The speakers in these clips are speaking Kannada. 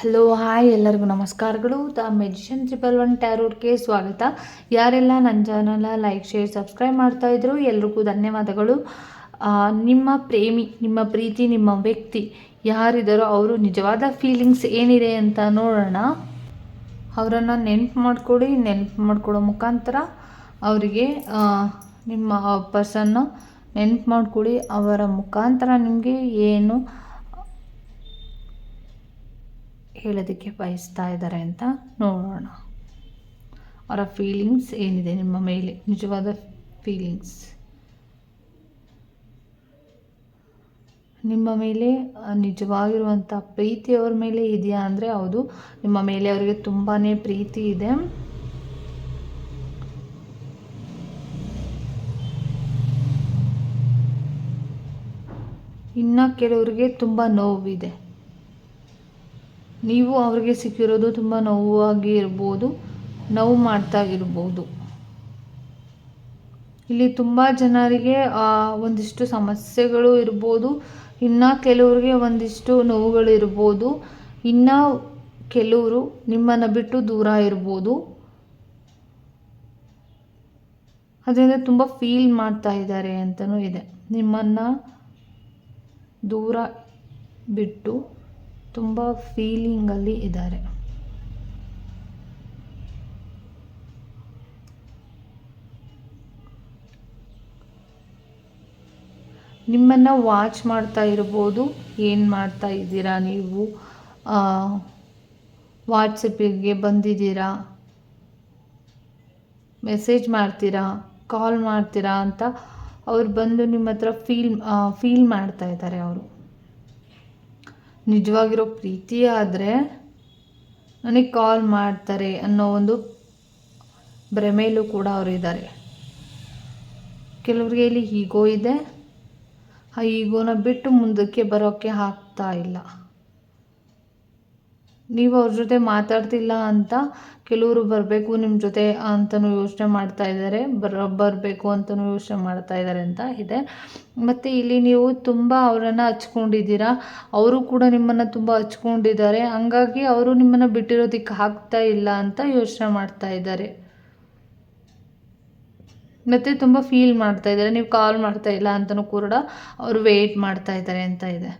ಹಲೋ, ಹಾಯ್ ಎಲ್ಲರಿಗೂ ನಮಸ್ಕಾರಗಳು. ದ ಮೆಜಿಷನ್ ತ್ರಿಬಲ್ ಒನ್ ಟ್ಯಾರೋರ್ಗೆ ಸ್ವಾಗತ. ಯಾರೆಲ್ಲ ನನ್ನ ಚಾನಲ ಲೈಕ್, ಶೇರ್, ಸಬ್ಸ್ಕ್ರೈಬ್ ಮಾಡ್ತಾ ಇದ್ರು ಎಲ್ರಿಗೂ ಧನ್ಯವಾದಗಳು. ನಿಮ್ಮ ಪ್ರೇಮಿ, ನಿಮ್ಮ ಪ್ರೀತಿ, ನಿಮ್ಮ ವ್ಯಕ್ತಿ ಯಾರಿದ್ದಾರೋ ಅವರು ನಿಜವಾದ ಫೀಲಿಂಗ್ಸ್ ಏನಿದೆ ಅಂತ ನೋಡೋಣ. ಅವರನ್ನು ನೆನಪು ಮಾಡಿಕೊಡಿ, ನೆನಪು ಮಾಡಿಕೊಡೋ ಮುಖಾಂತರ ಅವರಿಗೆ ನಿಮ್ಮ ಪರ್ಸನ್ನು ನೆನಪು ಮಾಡಿಕೊಡಿ. ಅವರ ಮುಖಾಂತರ ನಿಮಗೆ ಏನು ಹೇಳೋದಕ್ಕೆ ಬಯಸ್ತಾ ಇದ್ದಾರೆ ಅಂತ ನೋಡೋಣ. ಅವರ ಫೀಲಿಂಗ್ಸ್ ಏನಿದೆ ನಿಮ್ಮ ಮೇಲೆ? ನಿಜವಾದ ಫೀಲಿಂಗ್ಸ್ ನಿಮ್ಮ ಮೇಲೆ ನಿಜವಾಗಿರುವಂಥ ಪ್ರೀತಿ ಅವ್ರ ಮೇಲೆ ಇದೆಯಾ ಅಂದರೆ ಹೌದು. ನಿಮ್ಮ ಮೇಲೆ ಅವರಿಗೆ ತುಂಬಾ ಪ್ರೀತಿ ಇದೆ. ಇನ್ನು ಕೆಲವರಿಗೆ ತುಂಬ ನೋವಿದೆ. ನೀವು ಅವ್ರಿಗೆ ಸಿಕ್ಕಿರೋದು ತುಂಬ ನೋವಾಗಿ ಇರ್ಬೋದು, ನೋವು ಮಾಡ್ತಾ ಇರ್ಬೋದು. ಇಲ್ಲಿ ತುಂಬ ಜನರಿಗೆ ಒಂದಿಷ್ಟು ಸಮಸ್ಯೆಗಳು ಇರ್ಬೋದು, ಇನ್ನು ಕೆಲವರಿಗೆ ಒಂದಿಷ್ಟು ನೋವುಗಳು ಇರ್ಬೋದು, ಇನ್ನು ಕೆಲವರು ನಿಮ್ಮನ್ನು ಬಿಟ್ಟು ದೂರ ಇರ್ಬೋದು. ಅದರಿಂದ ತುಂಬ ಫೀಲ್ ಮಾಡ್ತಾ ಇದ್ದಾರೆ ಅಂತಲೂ ಇದೆ. ನಿಮ್ಮನ್ನು ದೂರ ಬಿಟ್ಟು ತುಂಬ ಫೀಲಿಂಗಲ್ಲಿ ಇದ್ದಾರೆ. ನಿಮ್ಮನ್ನು ವಾಚ್ ಮಾಡ್ತಾ ಇರ್ಬೋದು, ಏನು ಮಾಡ್ತಾ ಇದ್ದೀರಾ ನೀವು? ವಾಟ್ಸಪ್ಪಿಗೆ ಬಂದಿದ್ದೀರಾ? ಮೆಸೇಜ್ ಮಾಡ್ತೀರಾ? ಕಾಲ್ ಮಾಡ್ತೀರಾ ಅಂತ ಅವ್ರು ಬಂದು ನಿಮ್ಮ ಹತ್ರ ಫೀಲ್ ಫೀಲ್ ಮಾಡ್ತಾ ಇದ್ದಾರೆ ಅವರು. ನಿಜವಾಗಿರೋ ಪ್ರೀತಿ ಆದರೆ ನನಗೆ ಕಾಲ್ ಮಾಡ್ತಾರೆ ಅನ್ನೋ ಒಂದು ಭ್ರಮೆಯಲ್ಲೂ ಕೂಡ ಅವರು ಇದ್ದಾರೆ ಕೆಲವ್ರಿಗೆ ಇಲ್ಲಿ ಈಗೋ ಇದೆ. ಆ ಈಗೋನ ಬಿಟ್ಟು ಮುಂದಕ್ಕೆ ಬರೋಕ್ಕೆ ಆಗ್ತಾ ಇಲ್ಲ. ನೀವು ಅವ್ರ ಜೊತೆ ಮಾತಾಡ್ತಿಲ್ಲ ಅಂತ ಕೆಲವರು ಬರಬೇಕು ನಿಮ್ಮ ಜೊತೆ ಅಂತಲೂ ಯೋಚನೆ ಮಾಡ್ತಾ ಇದ್ದಾರೆ ಬರ, ಬರಬೇಕು ಅಂತಲೂ ಯೋಚನೆ ಮಾಡ್ತಾ ಇದ್ದಾರೆ ಅಂತ ಇದೆ. ಮತ್ತು ಇಲ್ಲಿ ನೀವು ತುಂಬ ಅವರನ್ನು ಹಚ್ಕೊಂಡಿದ್ದೀರಾ, ಅವರು ಕೂಡ ನಿಮ್ಮನ್ನು ತುಂಬ ಹಚ್ಕೊಂಡಿದ್ದಾರೆ, ಹಂಗಾಗಿ ಅವರು ನಿಮ್ಮನ್ನು ಬಿಟ್ಟಿರೋದಕ್ಕೆ ಆಗ್ತಾ ಇಲ್ಲ ಅಂತ ಯೋಚನೆ ಮಾಡ್ತಾ ಇದ್ದಾರೆ ಮತ್ತು ತುಂಬ ಫೀಲ್ ಮಾಡ್ತಾ ಇದ್ದಾರೆ ನೀವು ಕಾಲ್ ಮಾಡ್ತಾ ಇಲ್ಲ ಅಂತಲೂ ಕೂಡ ಅವರು ವೆಯ್ಟ್ ಮಾಡ್ತಾ ಇದ್ದಾರೆ ಅಂತ ಇದೆ.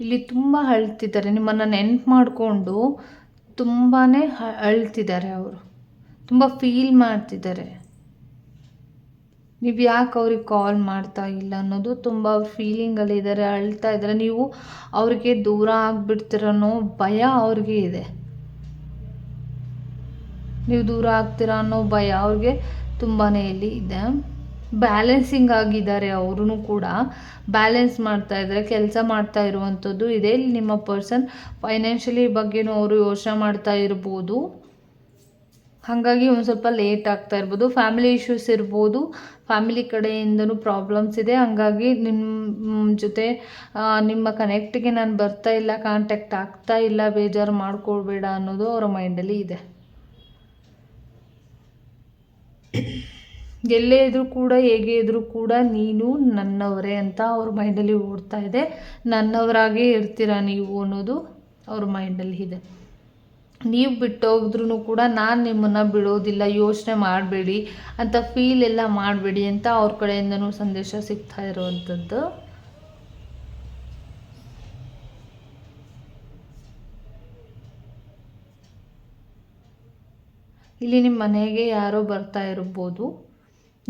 ಇಲ್ಲಿ ತುಂಬ ಅಳ್ತಿದ್ದಾರೆ. ನಿಮ್ಮನ್ನು ನೆನ್ಪು ಮಾಡಿಕೊಂಡು ತುಂಬಾ ಅಳ್ತಿದ್ದಾರೆ ಅವರು. ತುಂಬ ಫೀಲ್ ಮಾಡ್ತಿದ್ದಾರೆ. ನೀವು ಯಾಕೆ ಅವ್ರಿಗೆ ಕಾಲ್ ಮಾಡ್ತಾ ಇಲ್ಲ ಅನ್ನೋದು ತುಂಬ ಅವ್ರ ಫೀಲಿಂಗಲ್ಲಿ ಇದ್ದಾರೆ, ಅಳ್ತಾ ಇದ್ದಾರೆ. ನೀವು ಅವ್ರಿಗೆ ದೂರ ಆಗಿಬಿಡ್ತೀರ ಅನ್ನೋ ಭಯ ಅವ್ರಿಗೆ ಇದೆ. ನೀವು ದೂರ ಆಗ್ತೀರ ಅನ್ನೋ ಭಯ ಅವ್ರಿಗೆ ತುಂಬಾ ಇಲ್ಲಿ ಇದೆ. ಬ್ಯಾಲೆನ್ಸಿಂಗ್ ಆಗಿದ್ದಾರೆ ಅವ್ರೂ ಕೂಡ. ಬ್ಯಾಲೆನ್ಸ್ ಮಾಡ್ತಾ ಇದ್ದಾರೆ, ಕೆಲಸ ಮಾಡ್ತಾ ಇರುವಂಥದ್ದು ಇದೆ. ಇಲ್ಲಿ ನಿಮ್ಮ ಪರ್ಸನ್ ಫೈನಾನ್ಷಿಯಲಿ ಬಗ್ಗೆನೂ ಅವರು ಯೋಚನೆ ಮಾಡ್ತಾ ಇರ್ಬೋದು. ಹಾಗಾಗಿ ಒಂದು ಸ್ವಲ್ಪ ಲೇಟ್ ಆಗ್ತಾ ಇರ್ಬೋದು. ಫ್ಯಾಮಿಲಿ ಇಶ್ಯೂಸ್ ಇರ್ಬೋದು. ಫ್ಯಾಮಿಲಿ ಕಡೆಯಿಂದನೂ ಪ್ರಾಬ್ಲಮ್ಸ್ ಇದೆ. ಹಾಗಾಗಿ ನಿಮ್ಮ ಜೊತೆ ನಿಮ್ಮ ಕನೆಕ್ಟ್ಗೆ ನಾನು ಬರ್ತಾ ಇಲ್ಲ ಕಾಂಟ್ಯಾಕ್ಟ್ ಆಗ್ತಾ ಇಲ್ಲ, ಬೇಜಾರು ಮಾಡ್ಕೊಳ್ಬೇಡ ಅನ್ನೋದು ಅವರ ಮೈಂಡಲ್ಲಿ ಇದೆ. ಎಲ್ಲೇ ಇದ್ದರೂ ಕೂಡ, ಹೇಗೆ ಇದ್ದರೂ ಕೂಡ ನೀನು ನನ್ನವರೇ ಅಂತ ಅವ್ರ ಮೈಂಡಲ್ಲಿ ಓಡ್ತಾ ಇದೆ. ನನ್ನವರಾಗೇ ಇರ್ತೀರ ನೀವು ಅನ್ನೋದು ಅವ್ರ ಮೈಂಡಲ್ಲಿ ಇದೆ. ನೀವು ಬಿಟ್ಟೋಗಿದ್ರೂ ಕೂಡ ನಾನು ನಿಮ್ಮನ್ನು ಬಿಡೋದಿಲ್ಲ, ಯೋಚನೆ ಮಾಡಬೇಡಿ ಅಂತ ಫೀಲ್ ಎಲ್ಲ ಮಾಡಬೇಡಿ ಅಂತ ಅವ್ರ ಕಡೆಯಿಂದನೂ ಸಂದೇಶ ಸಿಗ್ತಾ ಇರುವಂಥದ್ದು. ಇಲ್ಲಿ ನಿಮ್ಮ ಮನೆಗೆ ಯಾರೋ ಬರ್ತಾ ಇರ್ಬೋದು.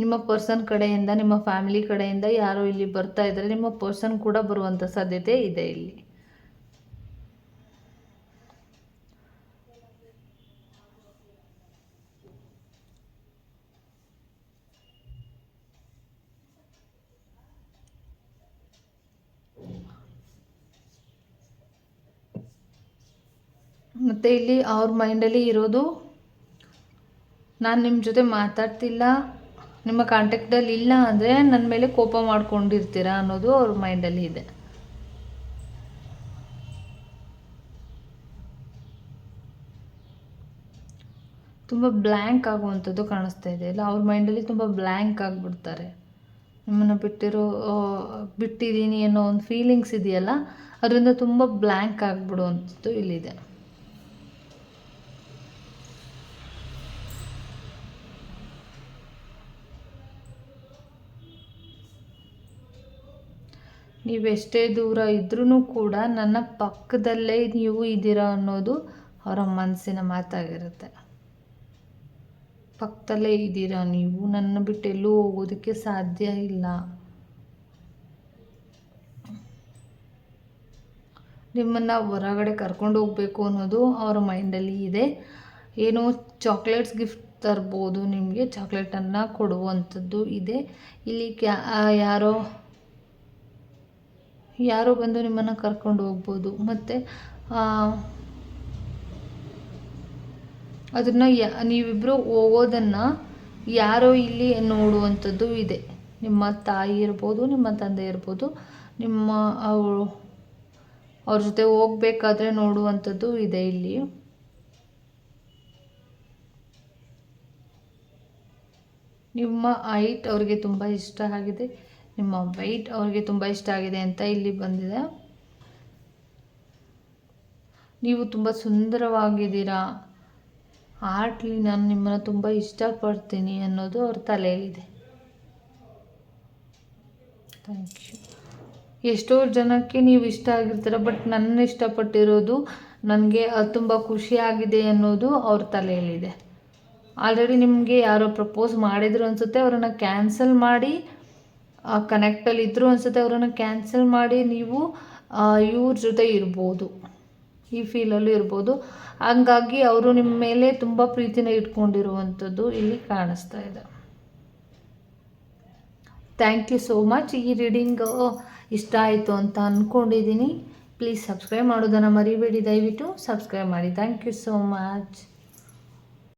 ನಿಮ್ಮ ಪರ್ಸನ್ ಕಡೆಯಿಂದ, ನಿಮ್ಮ ಫ್ಯಾಮಿಲಿ ಕಡೆಯಿಂದ ಯಾರು ಇಲ್ಲಿ ಬರ್ತಾ ಇದ್ದಾರೆ, ನಿಮ್ಮ ಪರ್ಸನ್ ಕೂಡ ಬರುವಂಥ ಸಾಧ್ಯತೆ ಇದೆ ಇಲ್ಲಿ. ಮತ್ತು ಇಲ್ಲಿ ಅವ್ರ ಮೈಂಡಲ್ಲಿ ಇರೋದು, ನಾನು ನಿಮ್ಮ ಜೊತೆ ಮಾತಾಡ್ತಿಲ್ಲ ನಿಮ್ಮ ಕಾಂಟ್ಯಾಕ್ಟಲ್ಲಿ ಇಲ್ಲ ಅಂದರೆ ನನ್ನ ಮೇಲೆ ಕೋಪ ಮಾಡ್ಕೊಂಡಿರ್ತೀರಾ ಅನ್ನೋದು ಅವ್ರ ಮೈಂಡಲ್ಲಿ ಇದೆ. ತುಂಬ ಬ್ಲ್ಯಾಂಕ್ ಆಗುವಂಥದ್ದು ಕಾಣಿಸ್ತಾ ಇದೆ. ಇಲ್ಲ, ಅವ್ರ ಮೈಂಡಲ್ಲಿ ತುಂಬ ಬ್ಲ್ಯಾಂಕ್ ಆಗಿಬಿಡ್ತಾರೆ. ನಿಮ್ಮನ್ನು ಬಿಟ್ಟಿರೋ ಬಿಟ್ಟಿದ್ದೀನಿ ಅನ್ನೋ ಒಂದು ಫೀಲಿಂಗ್ಸ್ ಇದೆಯಲ್ಲ, ಅದರಿಂದ ತುಂಬ ಬ್ಲ್ಯಾಂಕ್ ಆಗಿಬಿಡುವಂಥದ್ದು ಇಲ್ಲಿದೆ. ನೀವೆಷ್ಟೇ ದೂರ ಇದ್ರೂ ಕೂಡ ನನ್ನ ಪಕ್ಕದಲ್ಲೇ ನೀವು ಇದ್ದೀರಾ ಅನ್ನೋದು ಅವರ ಮನಸ್ಸಿನ ಮಾತಾಗಿರುತ್ತೆ. ಪಕ್ಕದಲ್ಲೇ ಇದ್ದೀರಾ ನೀವು? ನನ್ನ ಬಿಟ್ಟು ಎಲ್ಲೂ ಹೋಗೋದಕ್ಕೆ ಸಾಧ್ಯ ಇಲ್ಲ. ನಿಮ್ಮನ್ನು ಹೊರಗಡೆ ಕರ್ಕೊಂಡು ಹೋಗಬೇಕು ಅನ್ನೋದು ಅವರ ಮೈಂಡಲ್ಲಿ ಇದೆ. ಏನೋ ಚಾಕ್ಲೇಟ್ಸ್ ಗಿಫ್ಟ್ ತರ್ಬೋದು, ನಿಮಗೆ ಚಾಕ್ಲೇಟನ್ನು ಕೊಡುವಂಥದ್ದು ಇದೆ. ಇಲ್ಲಿ ಕ್ಯಾ ಯಾರೋ ಯಾರೋ ಬಂದು ನಿಮ್ಮನ್ನು ಕರ್ಕೊಂಡು ಹೋಗ್ಬೋದು. ಮತ್ತು ಅದನ್ನು ಯಾ ನೀವಿಬ್ಬರು ಹೋಗೋದನ್ನು ಯಾರೋ ಇಲ್ಲಿ ನೋಡುವಂಥದ್ದು ಇದೆ. ನಿಮ್ಮ ತಾಯಿ ಇರ್ಬೋದು, ನಿಮ್ಮ ತಂದೆ ಇರ್ಬೋದು, ನಿಮ್ಮ, ಅವರು, ಅವ್ರ ಜೊತೆ ಹೋಗ್ಬೇಕಾದ್ರೆ ನೋಡುವಂಥದ್ದು ಇದೆ ಇಲ್ಲಿ. ನಿಮ್ಮ ಹೈಟ್ ಅವ್ರಿಗೆ ತುಂಬ ಇಷ್ಟ ಆಗಿದೆ. ನಿಮ್ಮ ವೈಟ್ ಅವ್ರಿಗೆ ತುಂಬ ಇಷ್ಟ ಆಗಿದೆ ಅಂತ ಇಲ್ಲಿ ಬಂದಿದೆ. ನೀವು ತುಂಬ ಸುಂದರವಾಗಿದ್ದೀರಾ. ಆರ್ಟ್ಲಿ ನಾನು ನಿಮ್ಮನ್ನು ತುಂಬ ಇಷ್ಟಪಡ್ತೀನಿ ಅನ್ನೋದು ಅವ್ರ ತಲೆಯಲ್ಲಿದೆ. ಥ್ಯಾಂಕ್ ಯು ಎಷ್ಟೋ ಜನಕ್ಕೆ ನೀವು ಇಷ್ಟ ಆಗಿರ್ತೀರ ಬಟ್ ನನ್ನ ಇಷ್ಟಪಟ್ಟಿರೋದು ನನಗೆ ಅದು ತುಂಬ ಖುಷಿಯಾಗಿದೆ ಅನ್ನೋದು ಅವ್ರ ತಲೆಯಲ್ಲಿದೆ. ಆಲ್ರೆಡಿ ನಿಮಗೆ ಯಾರೋ ಪ್ರಪೋಸ್ ಮಾಡಿದ್ರು ಅನಿಸುತ್ತೆ, ಅವರನ್ನು ಕ್ಯಾನ್ಸಲ್ ಮಾಡಿ ಕನೆಕ್ಟಲ್ಲಿ ಇದ್ದರು ಅನಿಸುತ್ತೆ ಅವರನ್ನು ಕ್ಯಾನ್ಸಲ್ ಮಾಡಿ ನೀವು ಇವ್ರ ಜೊತೆ ಇರ್ಬೋದು. ಈ ಫೀಲಲ್ಲೂ ಇರ್ಬೋದು. ಹಂಗಾಗಿ ಅವರು ನಿಮ್ಮ ಮೇಲೆ ತುಂಬ ಪ್ರೀತಿನ ಇಟ್ಕೊಂಡಿರುವಂಥದ್ದು ಇಲ್ಲಿ ಕಾಣಿಸ್ತಾ ಇದೆ. ಥ್ಯಾಂಕ್ ಯು ಸೋ ಮಚ್ ಈ ರೀಡಿಂಗ್ ಇಷ್ಟ ಆಯಿತು ಅಂತ ಅಂದ್ಕೊಂಡಿದ್ದೀನಿ ಪ್ಲೀಸ್ ಸಬ್ಸ್ಕ್ರೈಬ್ ಮಾಡೋದನ್ನು ಮರಿಬೇಡಿ. ದಯವಿಟ್ಟು ಸಬ್ಸ್ಕ್ರೈಬ್ ಮಾಡಿ. Thank you so much